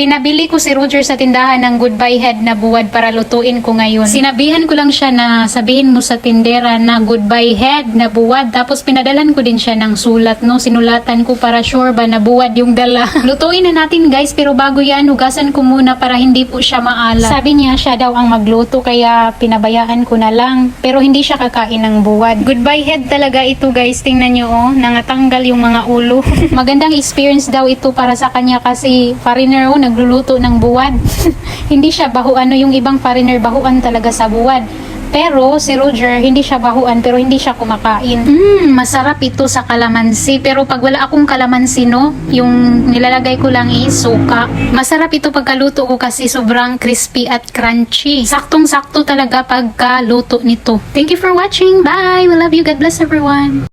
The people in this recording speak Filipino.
Pinabili ko si Roger sa tindahan ng goodbye head na buwad para lutuin ko ngayon. Sinabihan ko lang siya na sabihin mo sa tindera na goodbye head na buwad. Tapos pinadalan ko din siya ng sulat, no? Sinulatan ko para sure ba na buwad yung dala. Lutuin na natin guys, pero bago yan, hugasan ko muna para hindi po siya maala. Sabi niya, siya daw ang magluto, kaya pinabayaan ko na lang. Pero hindi siya kakain ng buwad. Goodbye head talaga ito guys, tingnan nyo oh, nangatanggal yung mga ulo. Magandang experience daw ito para sa kanya kasi foreigner oh, nagluluto ng buwad. hindi siya baho, ano yung ibang foreigner bahuan talaga sa buwad. Pero si Roger, hindi siya bahuan pero hindi siya kumakain. Mm, masarap ito sa kalamansi. Pero pag wala akong kalamansi, no, yung nilalagay ko lang is suka. Masarap ito pagkaluto ko kasi sobrang crispy at crunchy. Saktong-sakto talaga pagkaluto nito. Thank you for watching. Bye! We love you. God bless everyone.